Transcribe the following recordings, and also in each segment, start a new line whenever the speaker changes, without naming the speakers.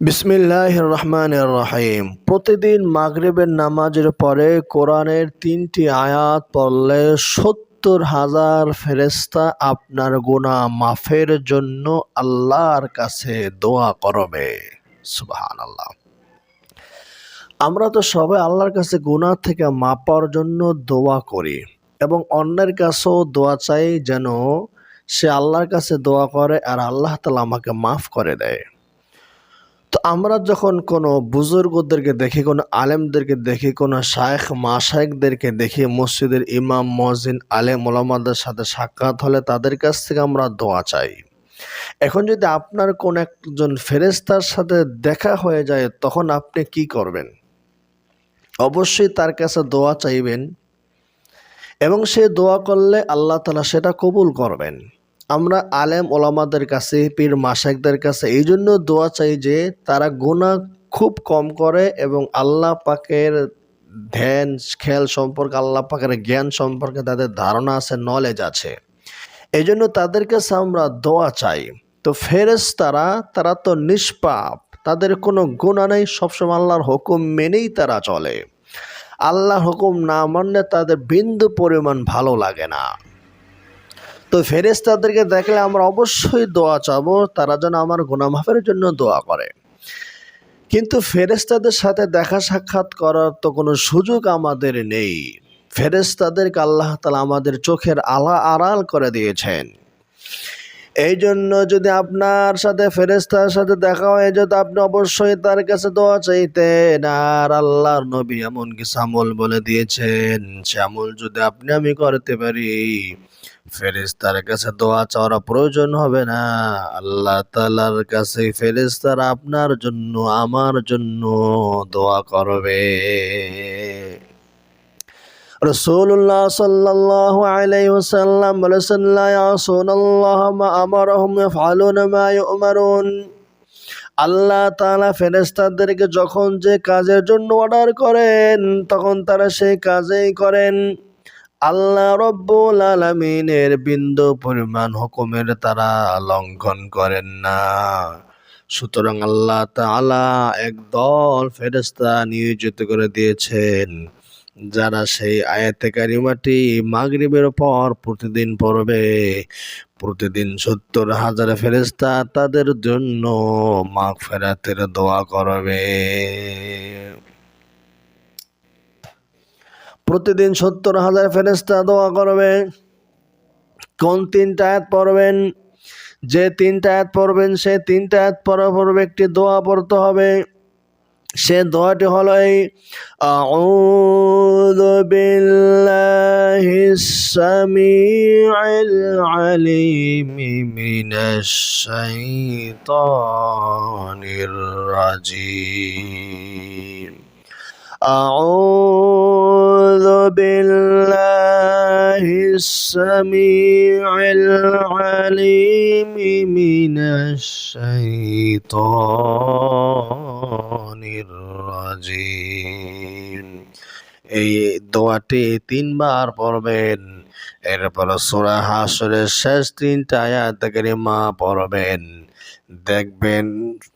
বিসমিল্লাহ রহমান রহিম। প্রতিদিন মাগরিবের নামাজের পরে কোরআনের তিনটি আয়াত পড়লে সত্তর হাজার ফেরেস্তা আপনার গুনাহ মাফের জন্য আল্লাহর কাছে দোয়া করবে। সুবাহান আল্লাহ আমরা তো সবাই আল্লাহর কাছে গুনাহ থেকে মাপার জন্য দোয়া করি এবং অন্যের কাছেও দোয়া চাই যেন সে আল্লাহর কাছে দোয়া করে আর আল্লাহ তালা আমাকে মাফ করে দেয়। তো আমরা যখন কোনো বুজুর্গদেরকে দেখি, কোনো আলেমদেরকে দেখি, কোনো শায়েখ মাশায়েকদেরকে দেখি, মসজিদের ইমাম, মসজিদ, আলেম ওলামাদের সাথে সাক্ষাৎ হলে তাদের কাছ থেকে আমরা দোয়া চাই। এখন যদি আপনার কোন একজন ফেরেস্তার সাথে দেখা হয়ে যায়, তখন আপনি কি করবেন? অবশ্যই তার কাছে দোয়া চাইবেন এবং সে দোয়া করলে আল্লাহ তালা সেটা কবুল করবেন। আমরা আলেম ওলামাদের কাছে, পীর মাসাকদের কাছে এই জন্য দোয়া চাই যে তারা গোনা খুব কম করে এবং আল্লাহ পাকের ধ্যান খেল সম্পর্কে, আল্লাহ পাকের জ্ঞান সম্পর্কে তাদের ধারণা আছে নলেজ আছে। এই জন্য তাদের কাছে আমরা দোয়া চাই। তো ফেরেস তারা তারা তো নিষ্পাপ, তাদের কোনো গুণা নেই, সবসময় আল্লাহর হুকুম মেনেই তারা চলে। আল্লাহর হুকুম না মানলে তাদের বিন্দু পরিমাণ ভালো লাগে না। তো ফেরেস্তাদেরকে দেখলে আমরা অবশ্যই দোয়া চাবো, তারা যেন আমার গুনামাফের জন্য দোয়া করে। কিন্তু ফেরেস্তাদের সাথে দেখা সাক্ষাৎ করার তো কোনো সুযোগ আমাদের নেই। ফেরেস্তাদেরকে আল্লাহ তালা আমাদের চোখের আলা আড়াল করে দিয়েছেন। এই জন্য যদি আপনার সাথে ফেরেস্তার সাথে দেখা হয়ে যেত, আপনি অবশ্যই তার কাছে দোয়া চাইতেন। আর আল্লাহর নবী এমন কি সামল বলে দিয়েছেন, সে আমল যদি আপনি আমি করতে পারি ফেরেস্তার কাছে দোয়া চাওয়ার প্রয়োজন হবে না। আল্লাহ তালার কাছে ফেরেস্তার আপনার জন্য, আমার জন্য দোয়া করবে। রসুল্লাহ সাল্লাহ আলাইসাল্লাম বলেছেন মা আমারহুম ইয়াফআলুনা মা ইউমারুন। আল্লাহ তাআলা ফেরেশতাদেরকে যখন যে কাজের জন্য অর্ডার করেন, তখন তারা সেই কাজেই করেন। আল্লাহ রব্বুল আলামিনের বিন্দু পরিমাণ হুকুমের তারা লঙ্ঘন করেন না। সুতরাং আল্লাহ তাআলা একদল ফেরেশতা নিয়োজিত করে দিয়েছেন, যারা সেই আয়াতে কারিমাটি মাগরিবের পর প্রতিদিন পড়বে। প্রতিদিন সত্তর হাজার ফেরেস্তা তাদের জন্য মাগ ফেরাতের দোয়া করবে। প্রতিদিন সত্তর হাজার ফেরেস্তা দোয়া করবে কোন তিনটা আয়াত পড়বেন? যে তিনটা আয়াত পড়বেন, সে তিনটা আয়াত পড়ার পর একটি দোয়া পড়তে হবে। সে দোয়াটি হল এই, আউযু বিল্লাহিস সামিউল بالله السميع العليم من الشيطان الرجيم এই দোয়াটি তিনবার পড়বেন এরপর সুরা হাসরের শেষ তিনটা আয়াত মা পড়বেন দেখবেন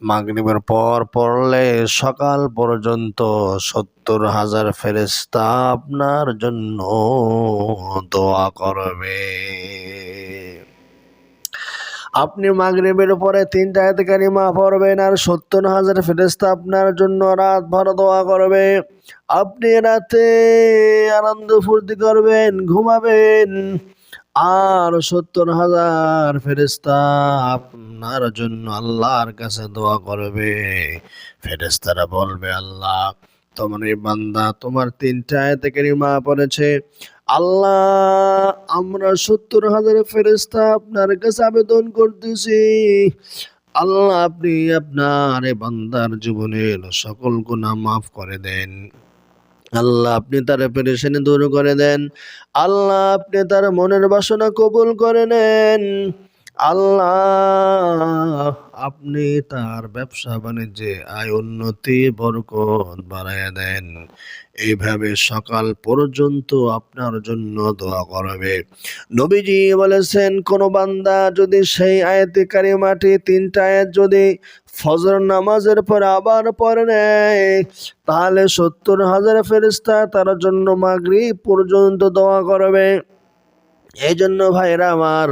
মাগরিবের পর পড়লে সকাল পর্যন্ত সত্তর হাজার ফেরেস্তা আপনার জন্য দোয়া করবে। আপনি মাগরিবের পরে তিনটা আয়াতকারী মা পড়বেন আর সত্তর হাজার ফেরেস্তা আপনার জন্য রাত ভর দোয়া করবে। আপনি রাতে আনন্দ ফুর্তি করবেন, ঘুমাবেন আর সত্তর হাজার ফেরেস্তা আপনার জন্য আল্লাহর কাছে দোয়া করবে। ফেরেস্তারা বলবে, আল্লাহ, তোমার এই বান্দা তোমার তিনটা আয়াতে কারিমা পড়েছে। আল্লাহ, আমরা সত্তর হাজার ফেরেস্তা আপনার কাছে আবেদন করতেছি। আল্লাহ, আপনি আপনার বান্দার জীবনের সকল গুণা মাফ করে দেন। আল্লাহ আপনি তার পেরেশানি দূর করে দেন। আল্লাহ আপনি তার মনের বাসনা কবুল করে নেন। আল্লাহ আপনি তার ব্যবসা বাণিজ্যে আয়, উন্নতি, বরকত বাড়াইয়া দেন। এইভাবে সকাল পর্যন্ত আপনার জন্য দোয়া করবে। নবীজি বলেছেন, কোন বান্দা যদি সেই আয়াতে কারিমাটি, তিনটা আয়াত যদি ফজর নামাজের পর আবার পরে নেয়, তাহলে সত্তর হাজার ফেরিস্তা তার জন্য মাগরি পর্যন্ত দোয়া করবে। এই জন্য ভাইরা আমার,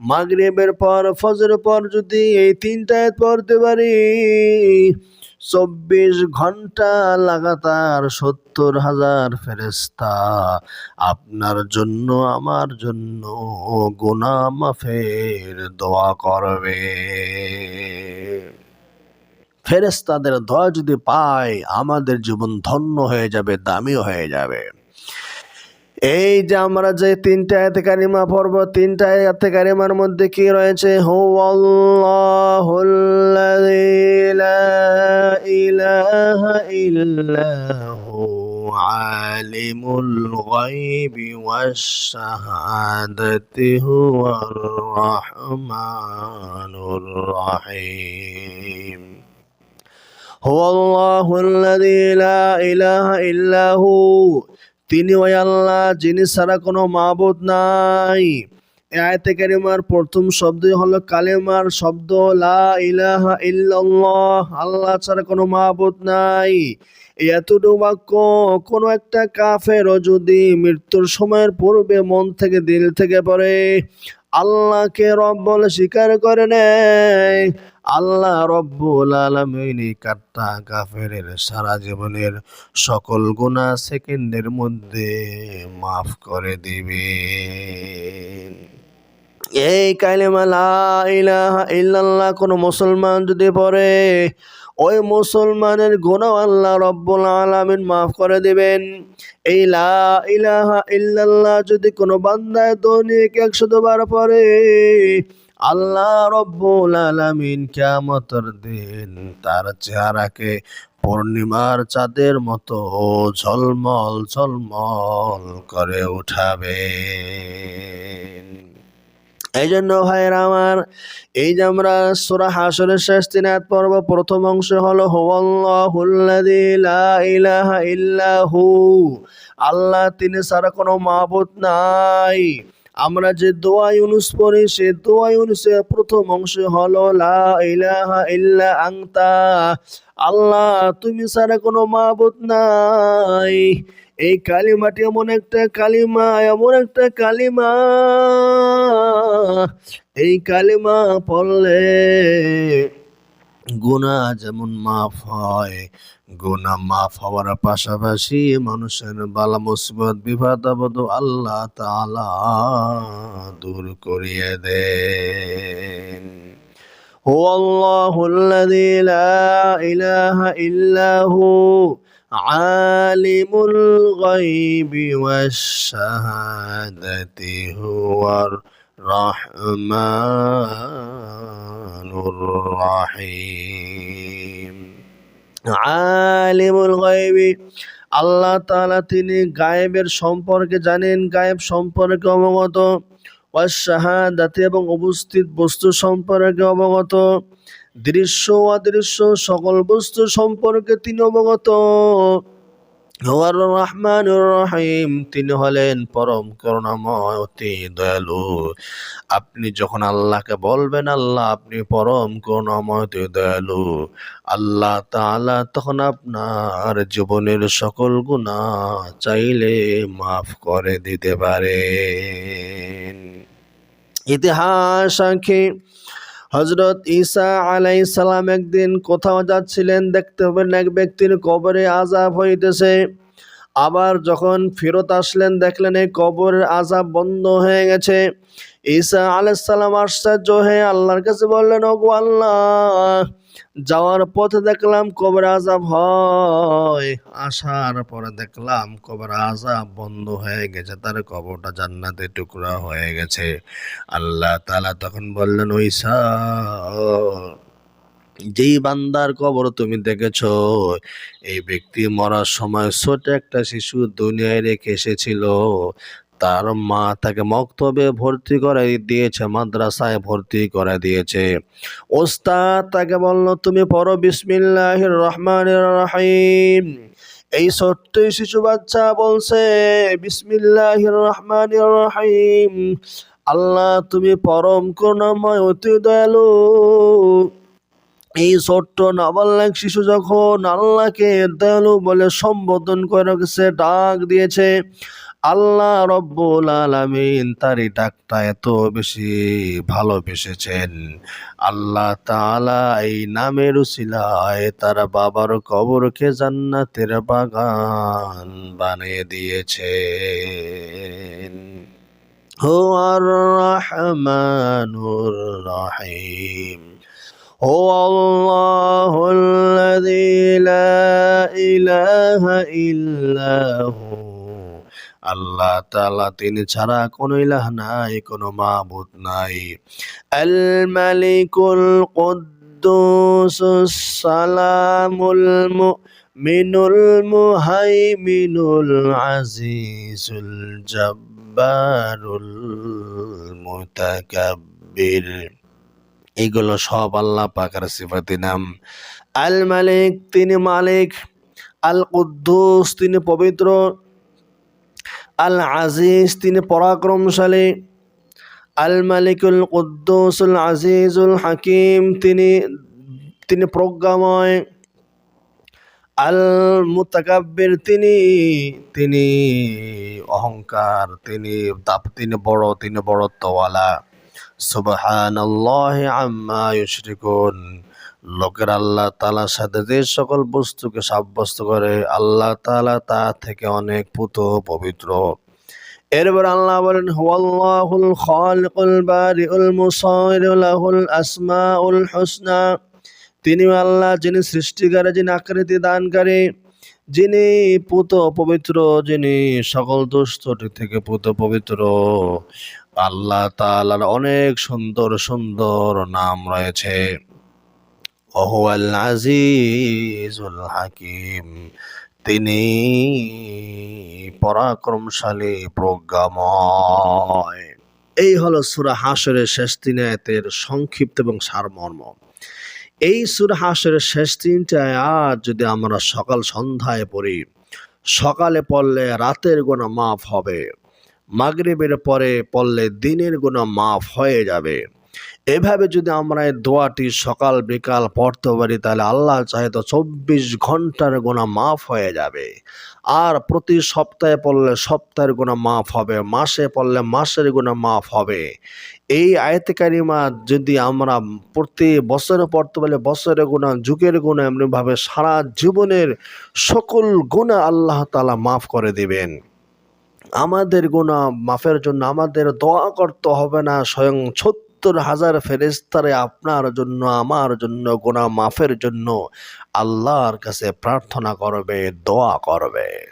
মাগরিবের পর ফজর পর যদি এই তিনটা পড়তে পারি চব্বিশ ঘণ্টা লাগাতার সত্তর হাজার ফেরেস্তা আপনার জন্য, আমার জন্য গোনা মাফের দোয়া করবে। ফেরেস্তাদের দোয়া যদি পাই, আমাদের জীবন ধন্য হয়ে যাবে, দামিও হয়ে যাবে। এই যে আমরা যে তিনটা আয়াতে কারিমা পড়ব, তিনটা আয়াতে কারিমার মধ্যে কি রয়েছে? হু আল্লাহুল্লাযী আলিমুল গায়বি ওয়াশ শাহাদাতি হুয়ার রাহমানুর রাহিম هو الله الذي لا إله إلا هو তিনি ওই আল্লাহ যিনি ছাড়া কোনো মাবুদ নাই এই আয়াতে কারিমার প্রথম শব্দ হলো কালেমার শব্দ লা ইলাহা ইল্লাল্লাহ আল্লাহ ছাড়া কোনো মাবুদ নাই এতটুকু কোনো একটা কাফেরও যদি মৃত্যুর সময়ের পূর্বে মন থেকে দিল থেকে পড়ে, আল্লাহকে রব বলে স্বীকার করে নেয়। আল্লাহ রব্বুল আলমিন কাট্টা কাফের সারা জীবনের সকল গুণা সেকেন্ডের মধ্যে মাফ করে দিবে এই কালিমা লা ইলাহা ইল্লাল্লাহ কোনো মুসলমান যদি পড়ে ওই মুসলমানের গুণাও আল্লাহ রব্বুল আলামিন মাফ করে দিবেন। এই ইলাহা ইল্লাল্লাহ যদি কোনো বান্দায় দৈনিক একশো বার পরে আল্লাহ রব্বুল আলামিন কিয়ামতের দিন তার চেহারাকে পূর্ণিমার চাঁদের মতো ঝলমল ঝলমল করে উঠাবে এই জন্য ভাইয়ের আমার, এই যে আমরা সুরা হাসরের শেষ তিনাত পর্ব, প্রথম অংশ হলো ইল্লাহু আল্লাহ তিনি ছাড়া কোনো মাবুদ নাই। আমরা যে দোয়া ইউনুস পড়ি, সে দোয়া ইউনুসের প্রথম অংশ হলো, লা ইলাহা ইল্লা আংতা আল্লাহ তুমি ছাড়া কোনো মাবুদ নাই। এই কালিমাটি এমন একটা কালিমা এমন একটা কালিমা এই কালিমা পড়লে গুণা যেমন মাফ হয় গুণা মাফ হওয়ার পাশাপাশি মানুষের বালা মুসিবত বিপদ আপদ আল্লাহ তাআলা দূর করিয়ে দেন هو الله الذي لا إله إلا هو আলিমুল গাইবি ওয়াস শাহাদাতি হুয়ার রহমানুর রহিম। আলিমুল গাইবি আল্লাহ তাআলা তিনি গায়েবের সম্পর্কে জানেন, গায়েব সম্পর্কে অবগত। ওয়াস শাহাদাতি এবং উপস্থিত বস্তু সম্পর্কে অবগত। দৃশ্য অদৃশ্য সকল বস্তু সম্পর্কে তিনি অবগত। রহমান রহিম, তিনি হলেন পরম করুণাময়, অতি দয়ালু। আপনি যখন আল্লাহকে বলবেন, আল্লাহ আপনি পরম করুণাময়, অতি দয়ালু। আল্লাহ তাআলা তখন আপনার জীবনের সকল গুণা চাইলে মাফ করে দিতে পারে ইতিহাস সাক্ষী হজরত ঈসা আলাই সালাম একদিন কোথাও যাচ্ছিলেন, দেখতে হবেন এক ব্যক্তির কবরে আজাব হইতেছে। আবার যখন ফেরত আসলেন, দেখলেন এই কবরের আজাব বন্ধ হয়ে গেছে। ঈসা আলাইসাল্লাম আশ্চর্য হয়ে আল্লাহর কাছে বললেন, ওগো আল্লাহ, যাওয়ার পথে দেখলাম কবর আজাব হয়। আসার পরে দেখলাম কবর আজাব বন্ধ হয়ে গেছে, তার কবরটা জান্নাতে টুকরা হয়ে গেছে। আল্লাহ তালা তখন বললেন ওইসা যেই বান্দার কবর তুমি দেখেছ, এই ব্যক্তি মরার সময় ছোট একটা শিশু দুনিয়ায় রেখে এসেছিল। তার মা তাকে মক্তবে ভর্তি করে দিয়েছে, মাদ্রাসায় ভর্তি করে দিয়েছে। ওস্তাদ তাকে বলল, তুমি পড়ো বিসমিল্লাহির রহমানির রহিম। এই ছোট্ট শিশু বাচ্চা বলছে, বিসমিল্লাহির রহমান রহিম। আল্লাহ, তুমি পরম করুণাময়, অতি দয়ালু। এই ছোট্ট নাবালক শিশু যখন আল্লাহকে দয়ালু বলে সম্বোধন করে ডাক দিয়েছে আল্লাহ রব্বুল আলামিন তার এই ডাকটা এত বেশি ভালোবেসেছেন আল্লাহ তাআলা এই নামের উসিলায় তার বাবার কবরকে জান্নাতের বাগান বানিয়ে দিয়েছেন هو الرحمن الرحيم هو الله الذي لا إله إلا هو আল্লাহ তালা তিনি ছাড়া কোনো ইলাহ নাই, কোনো মাবুদ নাই। আল মালিকুল কুদ্দুস সালামুল মুমিনুল মুহাইমিনুল আজিজুল জাব্বারুল মুতাকাব্বির। এগুলো সব আল্লাহ পাকার সিফাতি নাম। আল মালিক তিনি মালিক আল কুদ্দুস তিনি পবিত্র আল আজিজ তিনি পরাক্রমশালী। আল মালিকুল কুদ্দুসুল আজিজুল হাকিম, তিনি তিনি প্রজ্ঞাময়। আল মুতাকাব্বির তিনি তিনি অহংকার, তিনি তাপ, তিনি বড়, তিনি বড়ত্বওয়ালা। সুবহানাল্লাহি আম্মা ইউশরিকুন। লোকের আল্লাহ তাআলার সাথে যে সকল বস্তুকে সাব্যস্ত করে, আল্লাহ তালা তা থেকে অনেক পুত পবিত্র। এরপর আল্লাহ বলেন, হুয়াল্লাহুল খালিকুল বারিউল মুসাইর আসমাউল হুসনা। তিনি আল্লাহ, যিনি সৃষ্টিকারী, যিনি আকৃতি দানকারী, যিনি পুত পবিত্র, যিনি সকল দুষ্টটি থেকে পুত পবিত্র। আল্লাহ তাআলার অনেক সুন্দর সুন্দর নাম রয়েছে। ওহুয়াল আজিজুল হাকিম। তিনি পরাক্রমশালী প্রজ্ঞাময়। এই হলো সুরা হাসরের শেষ তিন সংক্ষিপ্ত এবং সারমর্ম। এই সুরা হাসরের শেষ তিনটা আয়াত যদি আমরা সকাল সন্ধ্যায় পড়ি, সকালে পড়লে রাতের গোনা মাফ হবে। মাগরিবের পরে পড়লে দিনের গোনা মাফ হয়ে যাবে। এভাবে যদি আমরা এই দোয়াটি সকাল, বিকাল পড়তে পারি, তাহলে আল্লাহ চাহে তো চব্বিশ ঘণ্টার গোনা মাফ হয়ে যাবে। আর প্রতি সপ্তাহে পড়লে সপ্তাহের গোনা মাফ হবে, মাসে পড়লে মাসের গোনা মাফ হবে। এই আয়তে কারিমা যদি আমরা প্রতি বছরে পড়তে পারলে বছরের গুণা যুগের গুণা এমনিভাবে সারা জীবনের সকল গুণা আল্লাহ তালা মাফ করে দিবেন। আমাদের গুণা মাফের জন্য আমাদের দোয়া করতে হবে না, স্বয়ং সত্তর হাজার ফেরেস্তারে আপনার জন্য, আমার জন্য গোনা মাফের জন্য আল্লাহর কাছে প্রার্থনা করবে, দোয়া করবে।